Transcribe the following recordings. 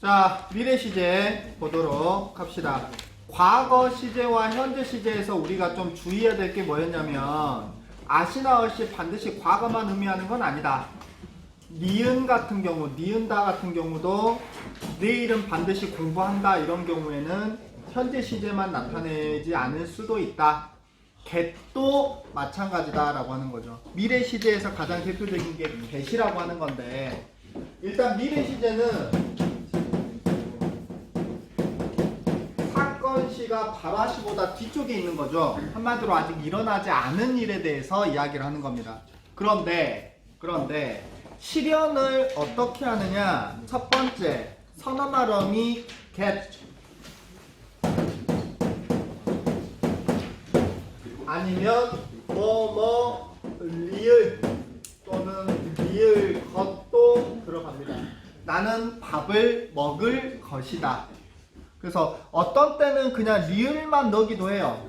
자, 미래 시제 보도록 합시다. 과거 시제와 현재 시제에서 우리가 좀 주의해야 될 게 뭐였냐면 아시나엇이 반드시 과거만 의미하는 건 아니다. 니은 같은 경우, 니은다 같은 경우도 내일은 반드시 공부한다 이런 경우에는 현재 시제만 나타내지 않을 수도 있다. get도 마찬가지다라고 하는 거죠. 미래 시제에서 가장 대표적인 게 get이라고 하는 건데 일단 미래 시제는 사건 시가 발화시보다 뒤쪽에 있는 거죠. 한마디로 아직 일어나지 않은 일에 대해서 이야기를 하는 겁니다. 그런데 그런데 실현을 어떻게 하느냐? 첫 번째 선어말음이 get 아니면 뭐뭐 리을 또는 리을 것도 들어갑니다. 나는 밥을 먹을 것이다. 그래서 어떤 때는 그냥 리을만 넣기도 해요.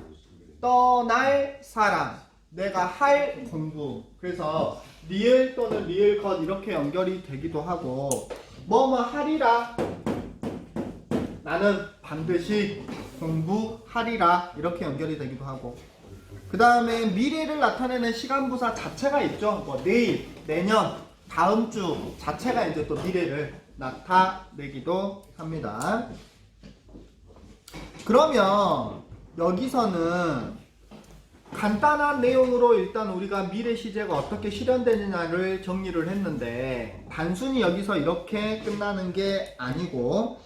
떠날 사람, 내가 할 공부. 그래서 리을 또는 리을 것 이렇게 연결이 되기도 하고 뭐뭐 하리라. 나는 반드시 공부하리라 이렇게 연결이 되기도 하고 그 다음에 미래를 나타내는 시간부사 자체가 있죠. 뭐 내일, 내년, 다음 주 자체가 이제 또 미래를 나타내기도 합니다. 그러면 여기서는 간단한 내용으로 일단 우리가 미래 시제가 어떻게 실현되느냐를 정리를 했는데 단순히 여기서 이렇게 끝나는 게 아니고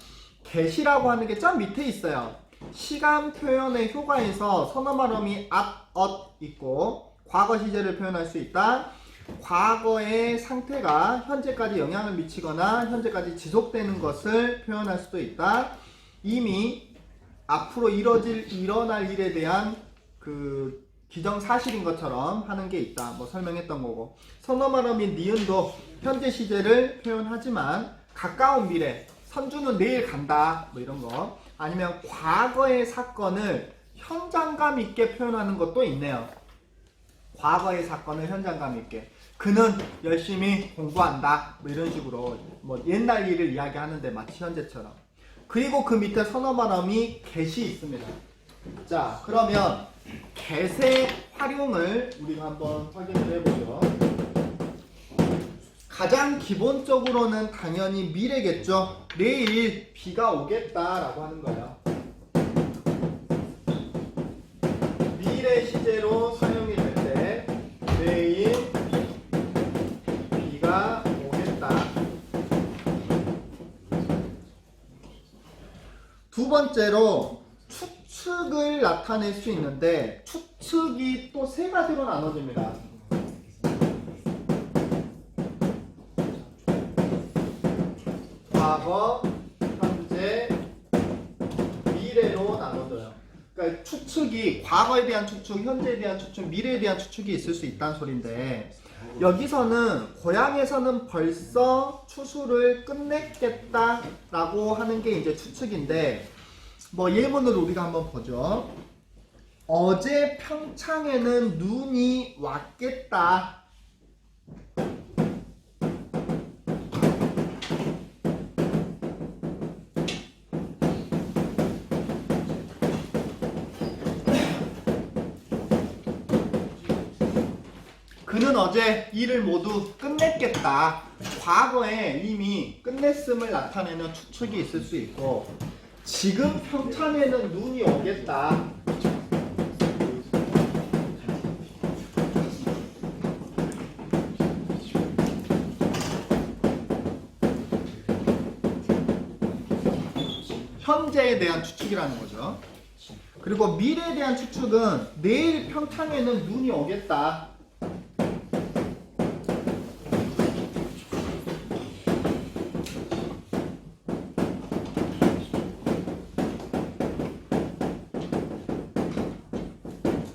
get이라고 하는 게점 밑에 있어요. 시간 표현의 효과에서 선어말음이 at, 엇 있고 과거 시제를 표현할 수 있다. 과거의 상태가 현재까지 영향을 미치거나 현재까지 지속되는 것을 표현할 수도 있다. 이미 앞으로 이뤄질 일어날 일에 대한 그 기정 사실인 것처럼 하는 게 있다. 뭐 설명했던 거고. 선어말음인 니은도 현재 시제를 표현하지만 가까운 미래, 선주는 내일 간다. 뭐 이런 거. 아니면 과거의 사건을 현장감 있게 표현하는 것도 있네요. 과거의 사건을 현장감 있게. 그는 열심히 공부한다. 뭐 이런 식으로 뭐 옛날 일을 이야기하는데 마치 현재처럼. 그리고 그 밑에 선어말음이 get이 있습니다. 자, 그러면 get의 활용을 우리가 한번 확인을 해보죠. 가장 기본적으로는 당연히 미래겠죠. 내일 비가 오겠다라고 하는 거예요. 미래 시제로 사용이 될 때 내일 비가 오겠다. 두 번째로 추측을 나타낼 수 있는데 추측이 또 세 가지로 나눠집니다. 과거, 현재, 미래로 나눠져요. 그러니까 추측이 과거에 대한 추측, 현재에 대한 추측, 미래에 대한 추측이 있을 수 있다는 소린데 여기서는 고향에서는 벌써 추수를 끝냈겠다라고 하는 게 이제 추측인데 뭐 예문으로 우리가 한번 보죠. 어제 평창에는 눈이 왔겠다. 그는 어제 일을 모두 끝냈겠다. 과거에 이미 끝냈음을 나타내는 추측이 있을 수 있고, 지금 평창에는 눈이 오겠다. 현재에 대한 추측이라는 거죠. 그리고 미래에 대한 추측은 내일 평창에는 눈이 오겠다.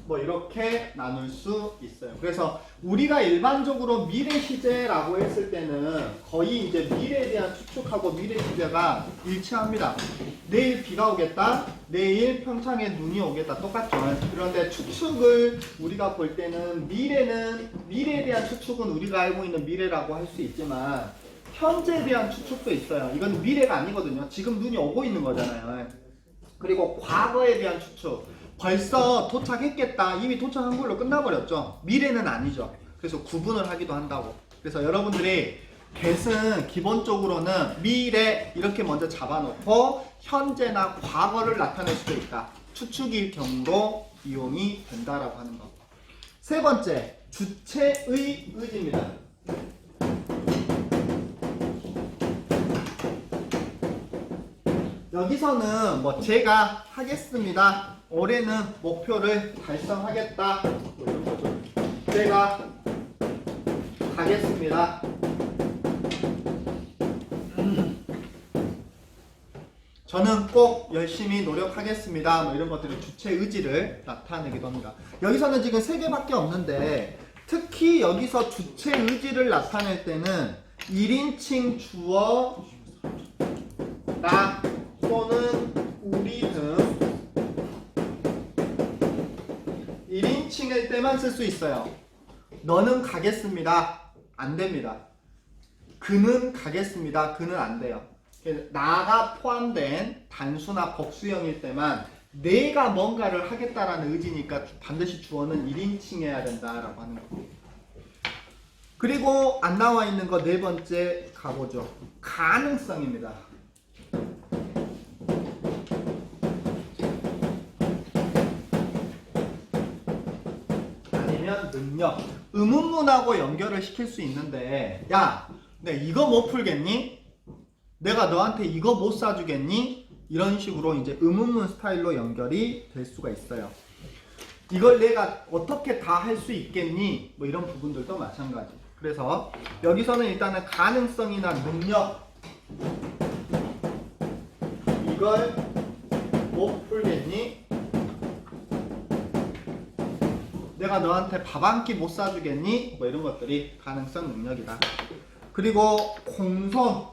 뭐 이렇게 나눌 수 있어요. 그래서 우리가 일반적으로 미래 시제라고 했을 때는 거의 이제 미래에 대한 추측하고 미래 시제가 일치합니다. 내일 비가 오겠다. 내일 평창에 눈이 오겠다. 똑같죠. 그런데 추측을 우리가 볼 때는 미래는 미래에 대한 추측은 우리가 알고 있는 미래라고 할 수 있지만 현재에 대한 추측도 있어요. 이건 미래가 아니거든요. 지금 눈이 오고 있는 거잖아요. 그리고 과거에 대한 추측. 벌써 도착했겠다. 이미 도착한 걸로 끝나버렸죠. 미래는 아니죠. 그래서 구분을 하기도 한다고. 그래서 여러분들이 get은 기본적으로는 미래 이렇게 먼저 잡아놓고 현재나 과거를 나타낼 수도 있다. 추측일 경우로 이용이 된다라고 하는 거. 세 번째, 주체의 의지입니다. 여기서는 뭐 제가 하겠습니다. 올해는 목표를 달성하겠다. 뭐. 제가 가겠습니다. 음. 저는 꼭 열심히 노력하겠습니다. 뭐 이런 것들이 주체 의지를 나타내기도 합니다. 여기서는 지금 세 개밖에 없는데 특히 여기서 주체 의지를 나타낼 때는 1인칭 주어 나 또는 우리 등 1인칭일 때만 쓸 수 있어요. 너는 가겠습니다. 안 됩니다. 그는 가겠습니다. 그는 안 돼요. 나가 포함된 단수나 복수형일 때만 내가 뭔가를 하겠다라는 의지니까 반드시 주어는 1인칭해야 된다라고 하는 거. 그리고 안 나와 있는 거 네 번째 가보죠. 가능성입니다. 능력. 의문문하고 연결을 시킬 수 있는데, 야, 내 이거 못 풀겠니? 내가 너한테 이거 못 사주겠니? 이런 식으로 이제 의문문 스타일로 연결이 될 수가 있어요. 이걸 내가 어떻게 다 할 수 있겠니? 뭐 이런 부분들도 마찬가지. 그래서 여기서는 일단은 가능성이나 능력 이걸 못 풀겠니? 내가 너한테 밥 한 끼 못 사주겠니? 뭐 이런 것들이 가능성 능력이다. 그리고 공손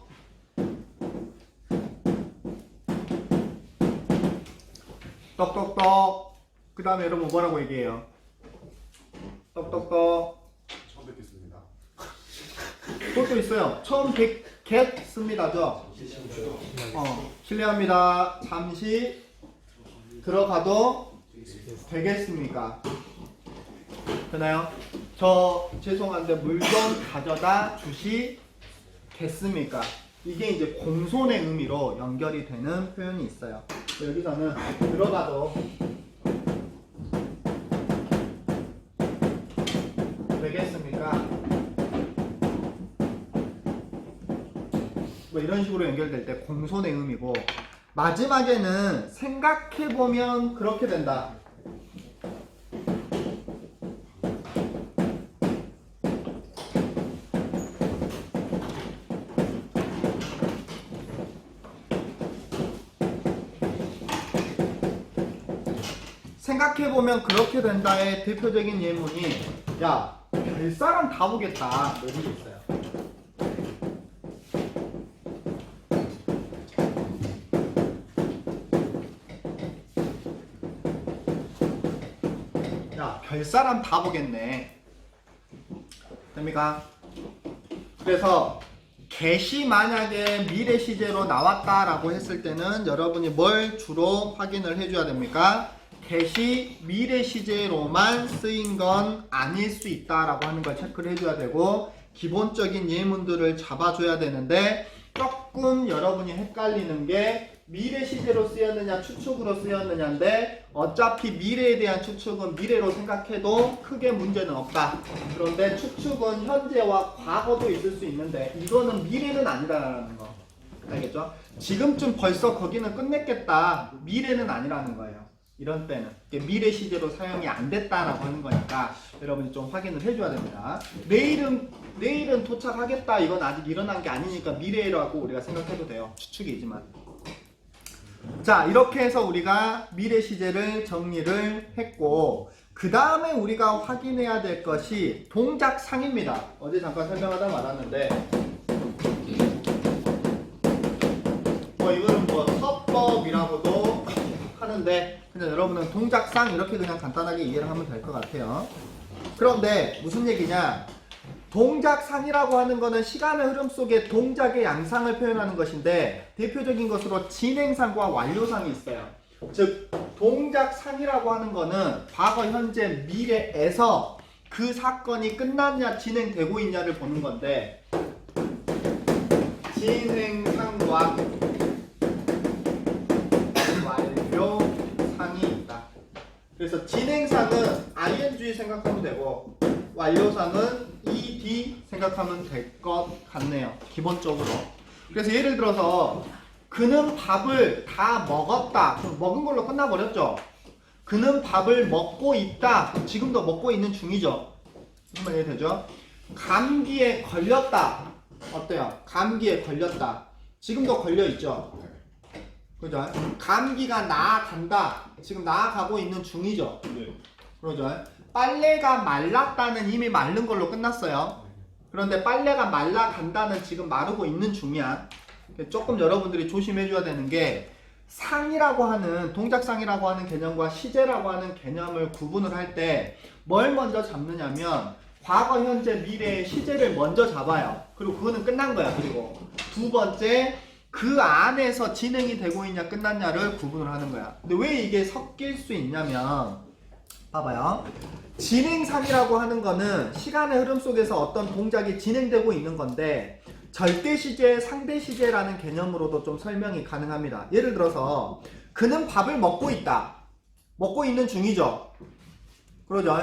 똑똑똑 그 다음에 여러분 뭐라고 얘기해요? 똑똑똑 처음 뵙겠습니다. 그것도 있어요. 처음 뵙겠습니다죠? 어, 실례합니다. 잠시 들어가도 되겠습니까? 되나요? 저 죄송한데 물좀 가져다 주시겠습니까? 이게 이제 공손의 의미로 연결이 되는 표현이 있어요. 여기서는 들어가도 되겠습니까? 뭐 이런 식으로 연결될 때 공손의 의미고 마지막에는 생각해보면 그렇게 된다. 생각해보면 그렇게 된다의 대표적인 예문이 야 별사람 다 보겠다 게 있어요. 야, 별사람 다 보겠네. 됩니까? 그래서 get이 만약에 미래 시제로 나왔다라고 했을 때는 여러분이 뭘 주로 확인을 해줘야 됩니까? Get이 미래 시제로만 쓰인 건 아닐 수 있다라고 하는 걸 체크를 해줘야 되고 기본적인 예문들을 잡아줘야 되는데 조금 여러분이 헷갈리는 게 미래 시제로 쓰였느냐 추측으로 쓰였느냐인데 어차피 미래에 대한 추측은 미래로 생각해도 크게 문제는 없다. 그런데 추측은 현재와 과거도 있을 수 있는데 이거는 미래는 아니라는 거. 알겠죠? 지금쯤 벌써 거기는 끝냈겠다. 미래는 아니라는 거예요. 이런 때는 미래 시제로 사용이 안 됐다라고 하는 거니까 여러분이 좀 확인을 해줘야 됩니다. 내일은 내일은 도착하겠다. 이건 아직 일어난 게 아니니까 미래라고 우리가 생각해도 돼요. 추측이지만. 자 이렇게 해서 우리가 미래 시제를 정리를 했고 그 다음에 우리가 확인해야 될 것이 동작상입니다. 어제 잠깐 설명하다 말았는데 뭐 이거는 뭐 서법이라고도 하는데 근데 여러분은 동작상 이렇게 그냥 간단하게 이해를 하면 될 것 같아요. 그런데 무슨 얘기냐? 동작상이라고 하는 것은 시간의 흐름 속에 동작의 양상을 표현하는 것인데 대표적인 것으로 진행상과 완료상이 있어요. 즉 동작상이라고 하는 것은 과거, 현재, 미래에서 그 사건이 끝났냐 진행되고 있냐를 보는 건데 진행상과 그래서 진행상은 ing 생각하면 되고 완료상은 ed 생각하면 될 것 같네요. 기본적으로. 그래서 예를 들어서 그는 밥을 다 먹었다. 그럼 먹은 걸로 끝나버렸죠. 그는 밥을 먹고 있다. 지금도 먹고 있는 중이죠. 무슨 말이 되죠? 감기에 걸렸다. 어때요? 감기에 걸렸다. 지금도 걸려 있죠. 그죠? 감기가 나아간다. 지금 나아가고 있는 중이죠. 네. 그러죠? 빨래가 말랐다는 이미 마른 걸로 끝났어요. 그런데 빨래가 말라간다는 지금 마르고 있는 중이야. 조금 여러분들이 조심해줘야 되는 게 상이라고 하는 동작상이라고 하는 개념과 시제라고 하는 개념을 구분을 할 때 뭘 먼저 잡느냐면 과거, 현재, 미래의 시제를 먼저 잡아요. 그리고 그거는 끝난 거야. 그리고 두 번째 그 안에서 진행이 되고 있냐 끝났냐를 구분을 하는 거야. 근데 왜 이게 섞일 수 있냐면 봐봐요. 진행상이라고 하는 거는 시간의 흐름 속에서 어떤 동작이 진행되고 있는 건데 절대 시제, 상대 시제라는 개념으로도 좀 설명이 가능합니다. 예를 들어서 그는 밥을 먹고 있다. 먹고 있는 중이죠. 그러죠?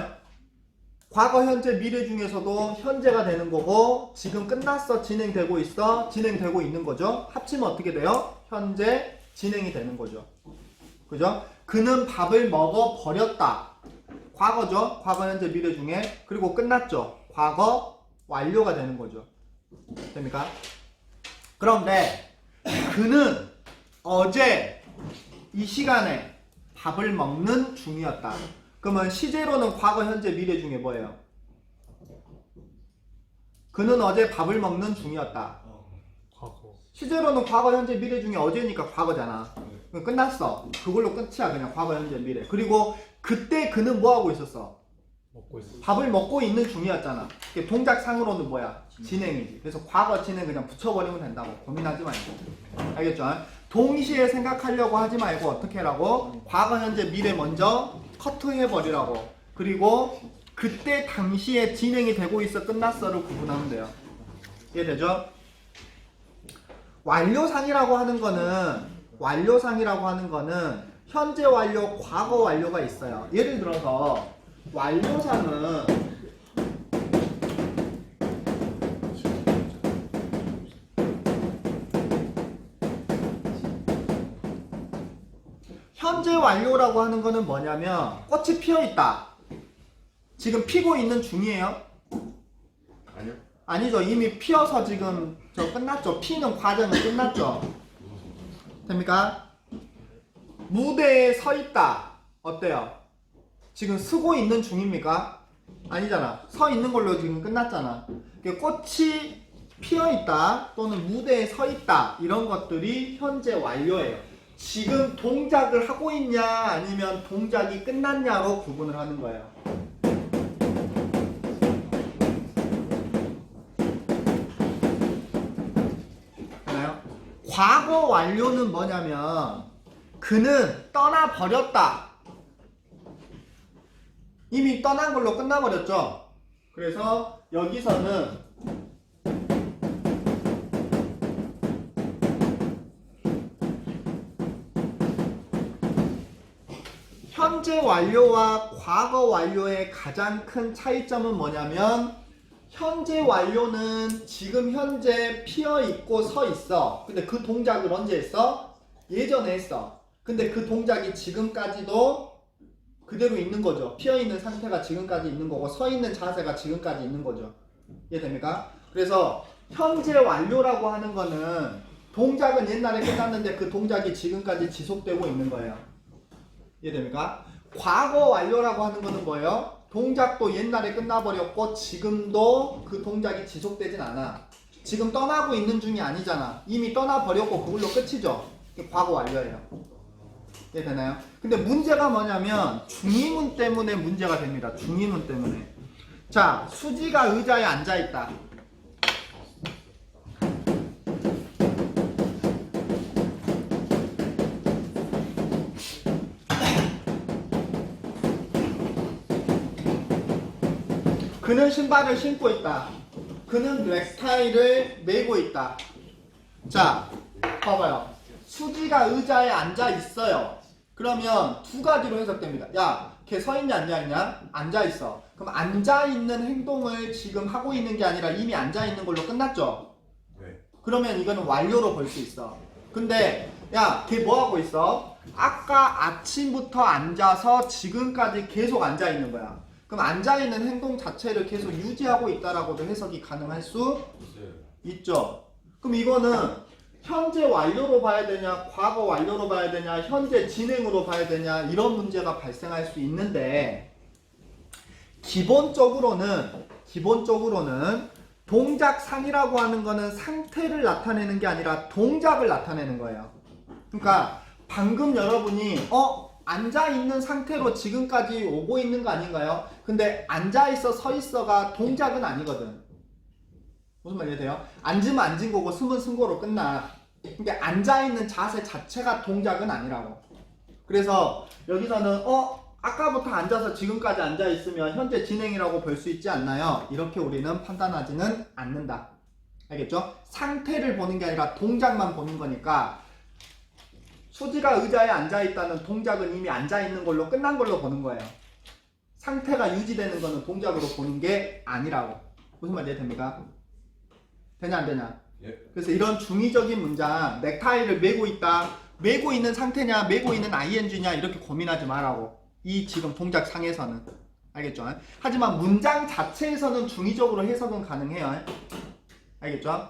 과거, 현재, 미래 중에서도 현재가 되는 거고 지금 끝났어, 진행되고 있어, 진행되고 있는 거죠. 합치면 어떻게 돼요? 현재 진행이 되는 거죠. 그죠? 그는 밥을 먹어 버렸다. 과거죠. 과거, 현재, 미래 중에 그리고 끝났죠. 과거 완료가 되는 거죠. 됩니까? 그런데 그는 어제 이 시간에 밥을 먹는 중이었다. 그러면 시제로는 과거, 현재, 미래 중에 뭐예요? 그는 어제 밥을 먹는 중이었다. 과거. 시제로는 과거, 현재, 미래 중에 어제니까 과거잖아. 끝났어. 그걸로 끝이야. 그냥 과거, 현재, 미래. 그리고 그때 그는 뭐 하고 있었어? 먹고 있어. 밥을 먹고 있는 중이었잖아. 동작상으로는 뭐야? 진행이지. 그래서 과거 진행 그냥 붙여버리면 된다고. 고민하지 말고. 알겠죠? 동시에 생각하려고 하지 말고 어떻게 하라고? 과거, 현재, 미래 먼저 커트해버리라고. 그리고 그때 당시에 진행이 되고 있어 끝났어를 구분하면 돼요. 이해되죠? 완료상이라고 하는 거는 완료상이라고 하는 거는 현재 완료, 과거 완료가 있어요. 예를 들어서 완료상은 현재 완료라고 하는 거는 뭐냐면 꽃이 피어 있다. 지금 피고 있는 중이에요. 아니요. 아니죠. 이미 피어서 지금 저 끝났죠. 피는 과정은 끝났죠. 됩니까? 무대에 서 있다. 어때요? 지금 쓰고 있는 중입니까? 아니잖아. 서 있는 걸로 지금 끝났잖아. 꽃이 피어 있다 또는 무대에 서 있다 이런 것들이 현재 완료예요. 지금 동작을 하고 있냐 아니면 동작이 끝났냐로 구분을 하는 거예요. 과거 완료는 뭐냐면 그는 떠나 버렸다. 이미 떠난 걸로 끝나버렸죠. 그래서 여기서는 현재 완료와 과거 완료의 가장 큰 차이점은 뭐냐면 현재 완료는 지금 현재 피어 있고 서 있어. 근데 그 동작을 언제 했어? 예전에 했어. 근데 그 동작이 지금까지도 그대로 있는 거죠. 피어 있는 상태가 지금까지 있는 거고 서 있는 자세가 지금까지 있는 거죠. 이해됩니까? 그래서 현재 완료라고 하는 거는 동작은 옛날에 끝났는데 그 동작이 지금까지 지속되고 있는 거예요. 이해됩니까? 과거 완료라고 하는 거는 뭐예요? 동작도 옛날에 끝나버렸고 지금도 그 동작이 지속되진 않아. 지금 떠나고 있는 중이 아니잖아. 이미 떠나버렸고 그걸로 끝이죠. 과거 완료예요. 이해 되나요? 근데 문제가 뭐냐면 중의문 때문에 문제가 됩니다. 중의문 때문에. 자, 수지가 의자에 앉아 있다. 그는 신발을 신고 있다. 그는 넥타이를 메고 있다. 자, 봐봐요. 수지가 의자에 앉아 있어요. 그러면 두 가지로 해석됩니다. 야, 걔 서 있냐 앉아 있냐? 앉아 있어. 그럼 앉아 있는 행동을 지금 하고 있는 게 아니라 이미 앉아 있는 걸로 끝났죠. 네. 그러면 이거는 완료로 볼 수 있어. 근데 야, 걔 뭐 하고 있어? 아까 아침부터 앉아서 지금까지 계속 앉아 있는 거야. 그럼 앉아 있는 행동 자체를 계속 유지하고 있다라고도 해석이 가능할 수. 있죠. 그럼 이거는 현재 완료로 봐야 되냐, 과거 완료로 봐야 되냐, 현재 진행으로 봐야 되냐 이런 문제가 발생할 수 있는데 기본적으로는 기본적으로는 동작상이라고 하는 거는 상태를 나타내는 게 아니라 동작을 나타내는 거예요. 그러니까 방금 여러분이 어 앉아 있는 상태로 지금까지 오고 있는 거 아닌가요? 근데 앉아 있어 서 있어가 동작은 아니거든. 무슨 말이 돼요? 앉으면 앉은 거고 숨은 쓴 거로 끝나. 그러니까 앉아 있는 자세 자체가 동작은 아니라고. 그래서 여기서는 어 아까부터 앉아서 지금까지 앉아 있으면 현재 진행이라고 볼 수 있지 않나요? 이렇게 우리는 판단하지는 않는다. 알겠죠? 상태를 보는 게 아니라 동작만 보는 거니까 수지가 의자에 앉아 있다는 동작은 이미 앉아 있는 걸로 끝난 걸로 보는 거예요. 상태가 유지되는 거는 동작으로 보는 게 아니라고. 무슨 말이 됩니까? 되냐 안 되냐? 예. 그래서 이런 중의적인 문장 넥타이를 메고 있다 메고 있는 상태냐 메고 있는 ing냐 이렇게 고민하지 말라고 이 지금 동작 상에서는 알겠죠? 하지만 문장 자체에서는 중의적으로 해석은 가능해요 알겠죠?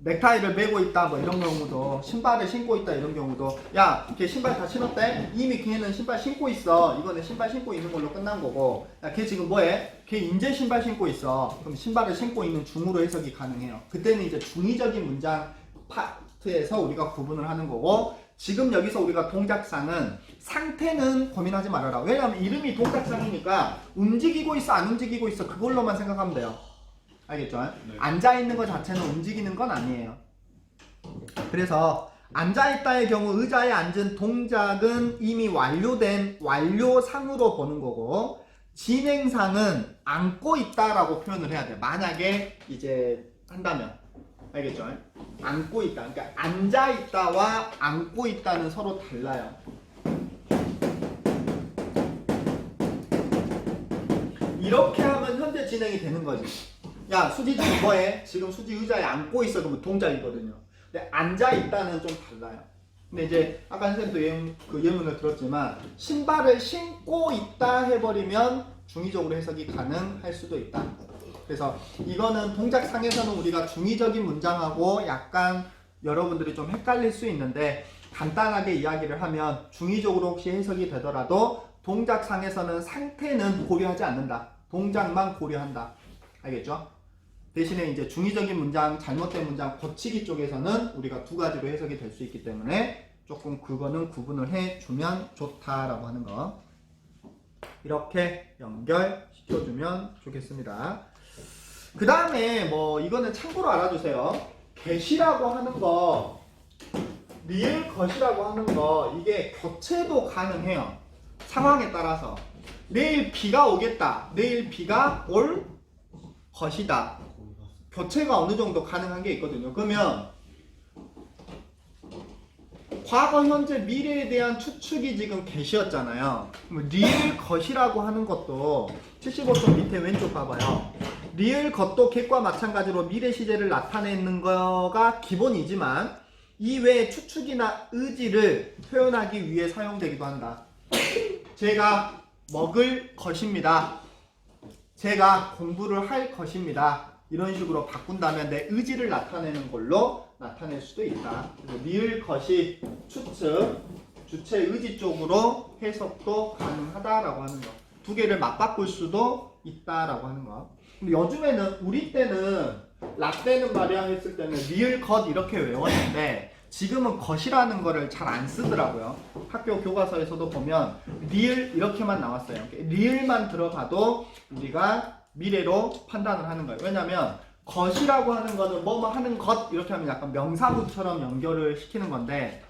넥타이를 메고 있다 뭐 이런 경우도 신발을 신고 있다 이런 경우도 야 걔 신발 다 신었대? 이미 걔는 신발 신고 있어. 이거는 신발 신고 있는 걸로 끝난 거고. 야 걔 지금 뭐해? 걔 인제 신발 신고 있어. 그럼 신발을 신고 있는 중으로 해석이 가능해요. 그때는 이제 중의적인 문장 파트에서 우리가 구분을 하는 거고 지금 여기서 우리가 동작상은 상태는 고민하지 말아라. 왜냐하면 이름이 동작상이니까 움직이고 있어 안 움직이고 있어 그걸로만 생각하면 돼요 알겠죠? 네. 앉아 있는 것 자체는 움직이는 건 아니에요. 그래서 앉아 있다의 경우 의자에 앉은 동작은 이미 완료된 완료상으로 보는 거고 진행상은 앉고 있다라고 표현을 해야 돼. 만약에 이제 한다면 알겠죠? 앉고 있다. 그러니까 앉아 있다와 앉고 있다는 서로 달라요. 이렇게 하면 현재 진행이 되는 거지. 야 수지 지금 뭐해? 지금 수지 의자에 앉고 있어 그러면 동작이거든요. 근데 앉아 있다는 좀 달라요. 근데 이제 아까 선생님도 예문, 그 예문을 들었지만 신발을 신고 있다 해버리면 중의적으로 해석이 가능할 수도 있다. 그래서 이거는 동작상에서는 우리가 중의적인 문장하고 약간 여러분들이 좀 헷갈릴 수 있는데 간단하게 이야기를 하면 중의적으로 혹시 해석이 되더라도 동작상에서는 상태는 고려하지 않는다. 동작만 고려한다. 알겠죠? 대신에 이제 중의적인 문장, 잘못된 문장, 고치기 쪽에서는 우리가 두 가지로 해석이 될 수 있기 때문에 조금 그거는 구분을 해주면 좋다라고 하는 거. 이렇게 연결시켜주면 좋겠습니다. 그 다음에 뭐 이거는 참고로 알아두세요. get이라고 하는 거, 리을 것이라고 하는 거 이게 교체도 가능해요. 상황에 따라서 내일 비가 오겠다. 내일 비가 올 것이다. 교체가 어느 정도 가능한 게 있거든요. 그러면 과거, 현재, 미래에 대한 추측이 지금. 그럼 리을 것이라고 하는 것도 75쪽 밑에 왼쪽 봐봐요. 리을 것도 get과 마찬가지로 미래 시제를 나타내는 거가 기본이지만 이 외에 추측이나 의지를 표현하기 위해 사용되기도 한다. 제가 먹을 것입니다. 제가 공부를 할 것입니다. 이런 식으로 바꾼다면 내 의지를 나타내는 걸로 나타낼 수도 있다. 리을 것이 추측, 주체 의지 쪽으로 해석도 가능하다라고 하는 거. 두 개를 맞바꿀 수도 있다라고 하는 거. 근데 요즘에는 우리 때는 라떼는 말이야 했을 때는 리을 것 이렇게 외웠는데 지금은 것이라는 거를 잘 안 쓰더라고요. 학교 교과서에서도 보면 리을 이렇게만 나왔어요. 리을만 들어가도 우리가 미래로 판단을 하는 거예요. 왜냐면 것이라고 하는 거는 뭐뭐 하는 것 이렇게 하면 약간 명사구처럼 연결을 시키는 건데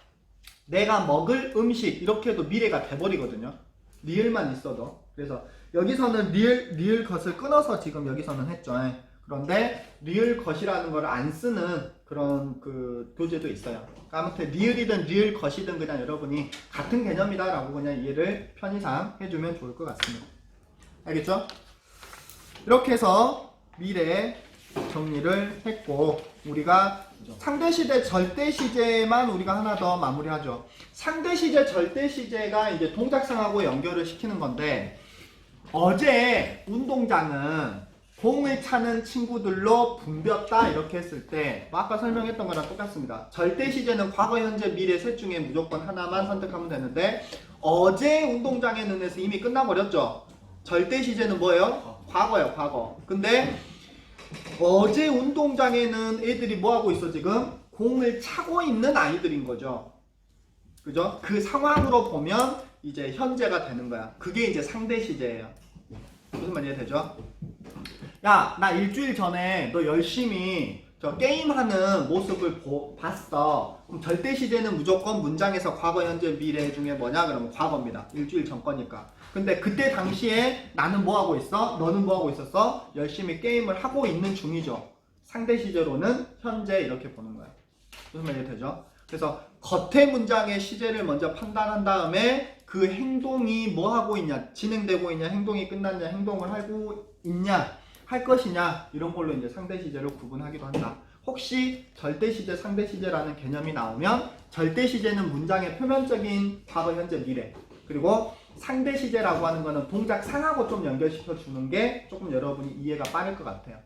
내가 먹을 음식 이렇게 해도 미래가 돼버리거든요. 리을만 있어도. 그래서 여기서는 리을 리을 것을 끊어서 지금 여기서는 했죠. 예. 그런데 리을 것이라는 걸 안 쓰는 그런 그 교재도 있어요. 그러니까 아무튼 리을이든 리을 것이든 그냥 여러분이 같은 개념이다라고 그냥 이해를 편의상 해주면 좋을 것 같습니다. 알겠죠? 이렇게 해서 미래 정리를 했고 우리가 상대 시제 절대 시제만 우리가 하나 더 마무리하죠. 상대 시제 절대 시제가 이제 동작상하고 연결을 시키는 건데 어제 운동장은 공을 차는 친구들로 붐볐다 이렇게 했을 때뭐 아까 설명했던 거랑 똑같습니다. 절대 시제는 과거, 현재, 미래 셋 중에 무조건 하나만 선택하면 되는데 어제 운동장의 눈에서 이미 끝나버렸죠. 절대 시제는 뭐예요? 과거예요, 과거. 근데 어제 운동장에는 애들이 뭐 하고 있어 지금? 공을 차고 있는 아이들인 거죠. 그죠? 그 상황으로 보면 이제 현재가 되는 거야. 그게 이제 상대 시제예요. 무슨 말이 되죠? 야, 나 일주일 전에 너 열심히 저 게임하는 모습을 보- 봤어. 그럼 절대 시제는 무조건 문장에서 과거, 현재, 미래 중에 뭐냐? 그러면 과거입니다. 일주일 전 거니까. 근데 그때 당시에 나는 뭐 하고 있어? 너는 뭐 하고 있었어? 열심히 게임을 하고 있는 중이죠. 상대 시제로는 현재 이렇게 보는 거야. 무슨 말이 되죠? 그래서 겉의 문장의 시제를 먼저 판단한 다음에 그 행동이 뭐 하고 있냐, 진행되고 있냐, 행동이 끝났냐, 행동을 하고 있냐, 할 것이냐 이런 걸로 이제 상대 시제를 구분하기도 한다. 혹시 절대 시제, 상대 시제라는 개념이 나오면 절대 시제는 문장의 표면적인 과거, 현재, 미래 그리고 상대 시제라고 하는 거는 동작 상하고 좀 연결시켜 주는 게 조금 여러분이 이해가 빠를 것 같아요.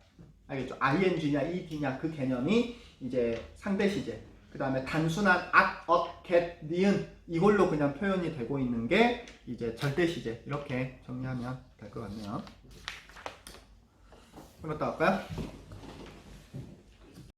알겠죠? ing냐, ed냐 그 개념이 이제 상대 시제. 그 다음에 단순한 at, ot, get, 니은 이걸로 그냥 표현이 되고 있는 게 이제 절대 시제. 이렇게 정리하면 될 것 같네요. 그럼 또 할까요?